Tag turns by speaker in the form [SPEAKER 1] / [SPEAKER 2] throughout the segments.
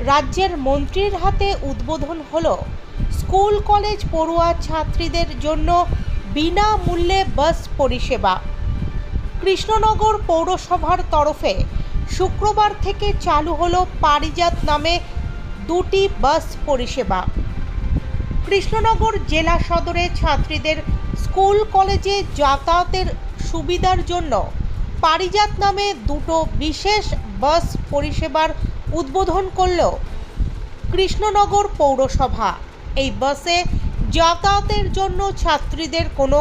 [SPEAKER 1] রাজ্যের মন্ত্রীর হাতে উদ্বোধন হল স্কুল, কলেজ পড়ুয়া ছাত্রীদের জন্য বিনামূল্যে বাস পরিষেবা। কৃষ্ণনগর পৌরসভার তরফে শুক্রবার থেকে চালু হলো পারিজাত নামে দুটি বাস পরিষেবা। কৃষ্ণনগর জেলা সদরে ছাত্রীদের স্কুল, কলেজে যাতায়াতের সুবিধার জন্য পারিজাত নামে দুটো বিশেষ বাস পরিষেবার উদ্বোধন করল কৃষ্ণনগর পৌরসভা। এই বাসে যাতায়াতের জন্য ছাত্রীদের কোনো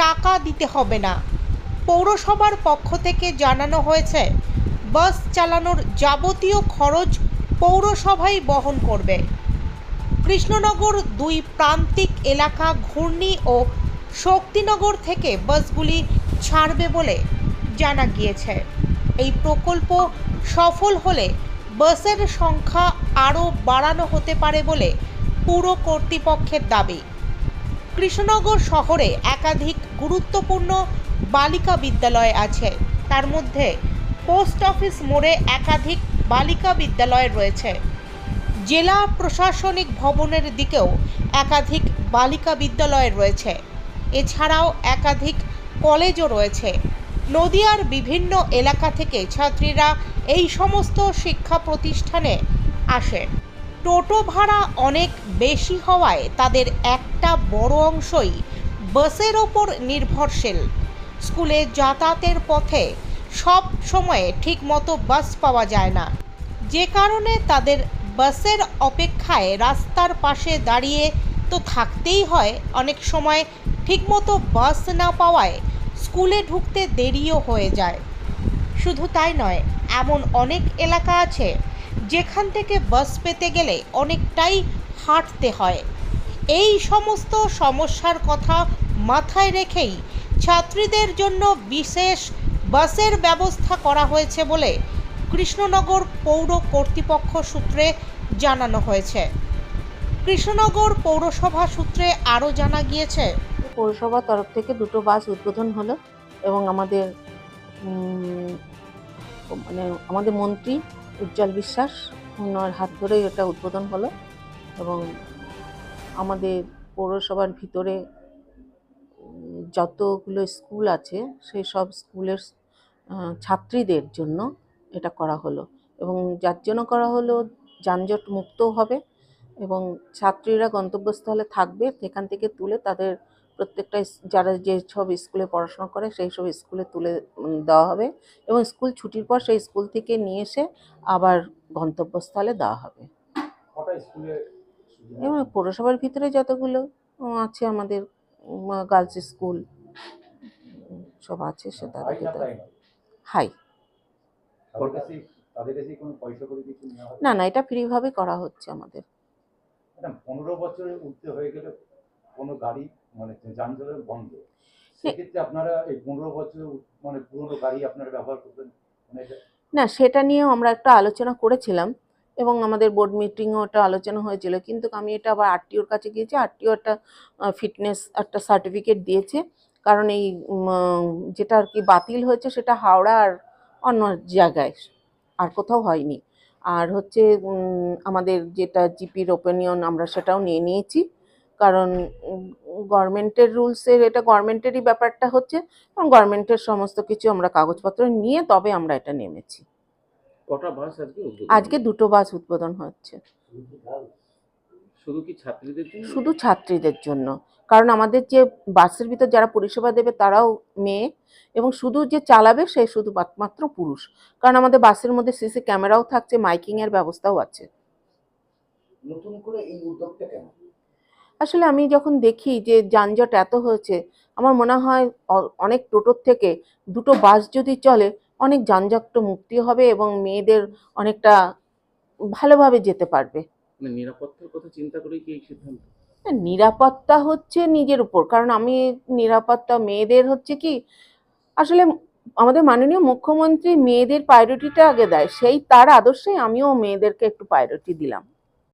[SPEAKER 1] টাকা দিতে হবে না। পৌরসভার পক্ষ থেকে জানানো হয়েছে, বাস চালানোর যাবতীয় খরচ পৌরসভাই বহন করবে। কৃষ্ণনগর দুই প্রান্তিক এলাকা ঘূর্ণি ও শক্তিনগর থেকে বাসগুলি ছাড়বে বলে জানা গিয়েছে। এই প্রকল্প সফল হলে বাসের সংখ্যা আরও বাড়ানো হতে পারে বলে পুর কর্তৃপক্ষের দাবি। কৃষ্ণনগর শহরে একাধিক গুরুত্বপূর্ণ বালিকা বিদ্যালয় আছে। তার মধ্যে পোস্ট অফিস মোড়ে একাধিক বালিকা বিদ্যালয় রয়েছে। জেলা প্রশাসনিক ভবনের দিকেও একাধিক বালিকা বিদ্যালয় রয়েছে। এছাড়াও একাধিক কলেজও রয়েছে। নদিয়ার বিভিন্ন এলাকা থেকে ছাত্রীরা এই সমস্ত শিক্ষা প্রতিষ্ঠানে আসে। টোটো ভাড়া অনেক বেশি হওয়ায় তাদের একটা বড় অংশই বাসের ওপর নির্ভরশীল। স্কুলে যাতায়াতের পথে সব সময়ে ঠিকমতো বাস পাওয়া যায় না। যে কারণে তাদের বাসের অপেক্ষায় রাস্তার পাশে দাঁড়িয়ে তো থাকতেই হয়, অনেক সময় ঠিকমতো বাস না পাওয়ায় স্কুলে ঢুকতে দেরিও হয়ে যায়। শুধু তাই নয়, এমন অনেক এলাকা আছে যেখান থেকে বাস পেতে গেলে অনেকটাই হাঁটতে হয়। এই সমস্ত সমস্যার কথা মাথায় রেখেই ছাত্রীদের জন্য বিশেষ বাসের ব্যবস্থা করা হয়েছে বলে কৃষ্ণনগর পৌর কর্তৃপক্ষ সূত্রে জানানো হয়েছে। কৃষ্ণনগর পৌরসভা সূত্রে আরও জানা গিয়েছে
[SPEAKER 2] পৌরসভার তরফ থেকে দুটো বাস উদ্বোধন হলো এবং আমাদের মানে আমাদের মন্ত্রী উজ্জ্বল বিশ্বাস ওনার হাত ধরেই এটা উদ্বোধন হলো এবং আমাদের পৌরসভার ভিতরে যতগুলো স্কুল আছে সেই সব স্কুলের ছাত্রীদের জন্য এটা করা হলো এবং যার জন্য করা হলো যানজট মুক্তও হবে এবং ছাত্রীরা গন্তব্যস্থলে থাকবে, সেখান থেকে তুলে তাদের প্রত্যেকটা যারা যে সব স্কুলে পড়াশোনা করে সেই সব স্কুলে তুলে দেওয়া হবে এবং স্কুল ছুটির পর সেই স্কুল থেকে নিয়ে এসে আবার গন্তব্যস্থলে দেওয়া হবে। এবং পৌরসভার ভিতরে যতগুলো আছে আমাদের গার্লস স্কুল সব আছে সেটা
[SPEAKER 3] হাই না
[SPEAKER 2] না না এটা ফ্রিভাবে করা হচ্ছে আমাদের।
[SPEAKER 3] পনেরো বছরে উঠতে হয়ে গেলে কোনো গাড়ি মানে যানজটের বন্ধ সেক্ষেত্রে আপনারা এই পনেরো বছরে মানে পুরোনো গাড়ি আপনারা ব্যবহার করবেন? মানে
[SPEAKER 2] না সেটা নিয়েও আমরা একটা আলোচনা করেছিলাম এবং আমাদের বোর্ড মিটিংও একটা আলোচনা হয়েছিল। কিন্তু আমি এটা আবার আরটিওর কাছে গিয়েছি আরটিও একটা ফিটনেস একটা সার্টিফিকেট দিয়েছে। কারণ এই যেটা আর কি বাতিল হয়েছে সেটা হাওড়া আর অন্য জায়গায় আর কোথাও হয়নি। আর হচ্ছে আমাদের যেটা জিপির ওপিনিয়ন আমরা সেটাও নিয়ে নিয়েছি। কারণ গভর্নমেন্টের রুলসের এটা গভর্নমেন্টেরই ব্যাপারটা হচ্ছে এবং গভর্নমেন্টের সমস্ত কিছু আমরা কাগজপত্র নিয়ে তবে আমরা এটা নেমেছি।
[SPEAKER 4] কটা বাস আজকে
[SPEAKER 2] আজকে দুটো বাস উদ্বোধন হচ্ছে।
[SPEAKER 4] শুধু কি ছাত্রীদের জন্য?
[SPEAKER 2] শুধু ছাত্রীদের জন্য। কারণ আমাদের যে বাসের ভিতর যারা পরিষেবা দেবে তারাও মেয়ে এবং শুধু যে চালাবে সে শুধু মাত- মাত্র পুরুষ। কারণ আমাদের বাসের মধ্যে সিসি ক্যামেরাও থাকছে মাইকিং এর ব্যবস্থাও আছে।
[SPEAKER 5] নতুন করে এই উদ্যোগটা কেন
[SPEAKER 2] আসলে আমি যখন দেখি যে যানজট এত হয়েছে আমার মনে হয় অনেক টোটোর থেকে দুটো বাস যদি চলে অনেক যানজট মুক্তি হবে এবং মেয়েদের অনেকটা ভালোভাবে যেতে পারবে।
[SPEAKER 4] মানে নিরাপত্তার কথা চিন্তা করেই কি এই সিদ্ধান্ত?
[SPEAKER 2] নিরাপত্তা হচ্ছে নিজের উপর। কারণ আমি নিরাপত্তা মেয়েদের হচ্ছে কি আসলে আমাদের মাননীয় মুখ্যমন্ত্রী মেয়েদের প্রায়োরিটিটা আগে দেয়। সেই তার আদর্শে আমিও মেয়েদেরকে একটু প্রায়োরিটি দিলাম।